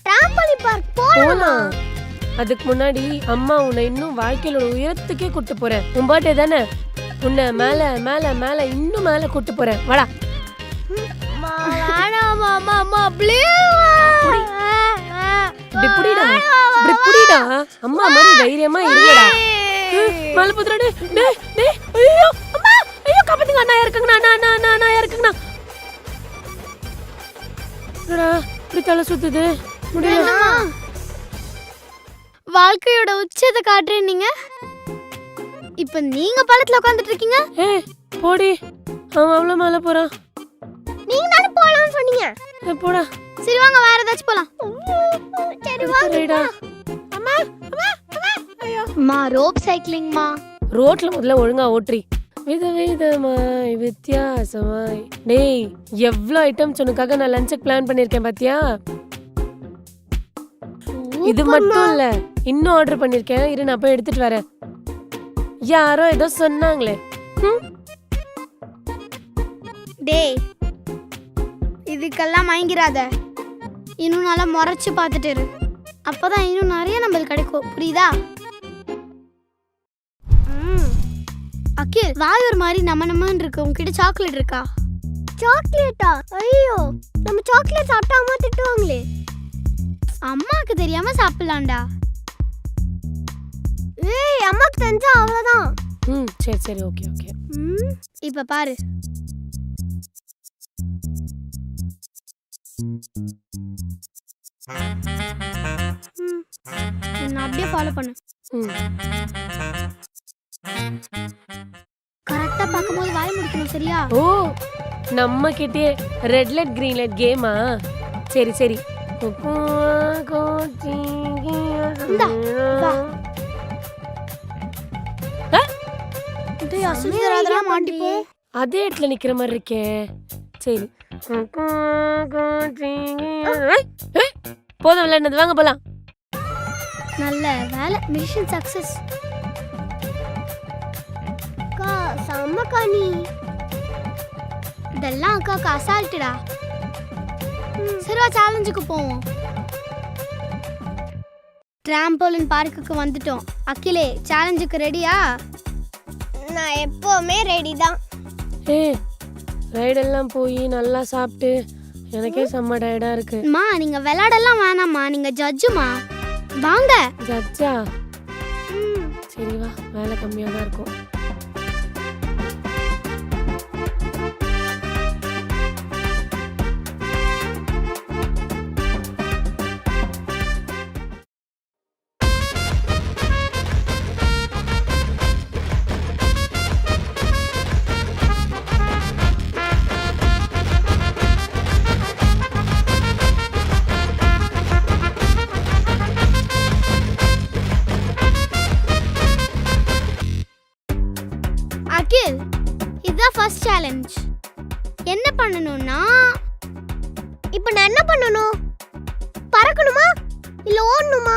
டிராம்பலி park போலாமா? போலாம். அதுக்கு முன்னாடி அம்மா உன்னை இன்னும் வாழ்க்கையில ஒரு உயரத்துக்கே கூட்டு போறேன். உன் பர்த்டே தானே? உன்னை மேல மேல மேல இன்னும் மேல கூட்டு போறேன். வாடா. இப்படி புடிடா. இப்படி புடிடா. அம்மா மாதிரி தைரியமா இருங்கடா. மேல புதுடா டேய் டேய் டேய். ஐயோ அம்மா. ஐயோ காப்பாத்துங்க. அண்ணா இருக்குங்கண்ணா அண்ணா அண்ணா அண்ணா இருக்குங்கண்ணா இப்படி தலை சுத்துது? முடியல. வாழ்க்கையோட உச்சத்தை காட்டுறேன் நீங்க. இப்ப நீங்க பழத்துல உட்காந்துட்டு இருக்கீங்க? ஏய் போடி. அவன் அவ்வளோ மேலே போறான். நீங்க தானே போலாம்னு சொன்னீங்க. போடா. சரி வாங்க வேற ஏதாச்சும் போலாம். சரி சரிடா அம்மா ரோப் சைக்கிளிங்மா ரோட்ல முதல்ல ஒழுங்கா ஓட்டுறி. விதவிதமாய் வித்தியாசமாய். டேய் எவ்வளோ ஐட்டம்ஸ் உனக்காக நான் லஞ்சுக்கு பிளான் பண்ணியிருக்கேன் பாத்தியா? இது மட்டும் இல்ல இன்னும் ஆர்டர் பண்ணிருக்கேன் இரு நான் போய் எடுத்துட்டு வரேன். யாரோ ஏதோ சொன்னாங்களே. டேய் இதுக்கெல்லாம் மயங்கிறாத இன்னும் நல்லா முறைச்சு பார்த்துட்டு இரு. அப்பதான் இன்னும் நிறைய நம்மளுக்கு கிடைக்கும். புரியுதா? அகில் வாய் ஒரு மாதிரி நம்ம நம்மன்னு இருக்கு. உங்ககிட்ட சாக்லேட் இருக்கா? சாக்லேட்டா ஐயோ நம்ம சாக்லேட் சாப்பிட்டா அம்மா திட்டுவாங்களே. அம்மாக்கு தெரியாம சாப்பிடலாம்டா. ஏய் அம்மாக்கு தெரிஞ்சா அவ்வளவுதான். ம் சரி சரி ஓகே ஓகே ம், இப்ப பாரு. ம், என்ன அப்படியே ஃபாலோ பண்ணு. ம். கரெக்டா பார்க்கும்போது வாய் முடிக்கணும் சரியா? ஓ நம்ம கிட்டே ரெட் லைட் கிரீன் லைட் கேமா சரி சரி. இந்தா, வா. மாட்டிப்போம் அதே இடத்துல நிக்கிற மாதிரி இருக்கே. சரி. ஏய், ஏய், போதும் விளையாடுனது. வாங்க போலாம். நல்ல வேலை. மிஷன் சக்சஸ் அக்கா செம்மக்கா நீ இதெல்லாம் அக்காக்கு அசால்ட்டுடா சரிவா சேலஞ்சுக்கு போவோம். டிராம்போலின் பார்க்குக்கு வந்துட்டோம். அகிலே சேலஞ்சுக்கு ரெடியா நான் எப்பவுமே ரெடி தான். ஏ ரைடெல்லாம் போய் நல்லா சாப்பிட்டு எனக்கே செம்ம டயர்டா இருக்கு. அம்மா நீங்க விளையாடலாம் வேணாம்மா. நீங்க ஜட்ஜுமா வாங்க. ஜட்ஜா சரி வா வேலை கம்மியாக தான் இருக்கும். இதுதான் ஃபர்ஸ்ட் சேலஞ்ச் என்ன பண்ணணும்னா இப்போ நான் என்ன பண்ணணும்? பறக்கணுமா? இல்ல ஓடணுமா?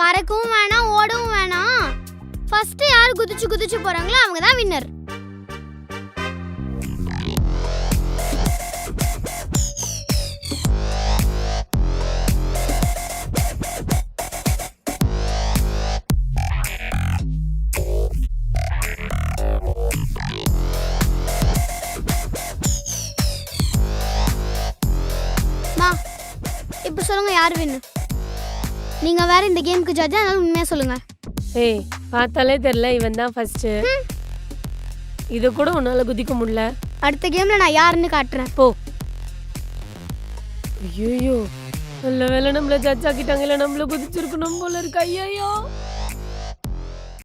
பறக்கவும் வேணாம் ஓடவும் வேணாம். ஃபர்ஸ்ட் யார் குதிச்சு குதிச்சு போறாங்களோ அவங்க தான் வின்னர் இப்போ சொல்லுங்க யார் வின்னு நீங்க வேற இந்த கேமுக்கு ஜட்ஜ் அதனால உண்மையா சொல்லுங்க. ஏய் பார்த்தாலே தெரியல இவன் தான் ஃபர்ஸ்ட் இது கூட உன்னால குதிக்க முடியல. அடுத்த கேம்ல நான் யாருன்னு காட்டுறேன். போ. ஐயோ நல்ல வேலை நம்மள ஜட்ஜ் ஆக்கிட்டாங்க இல்ல நம்மள குதிச்சிருக்கணும் போல இருக்கு. ஐயோ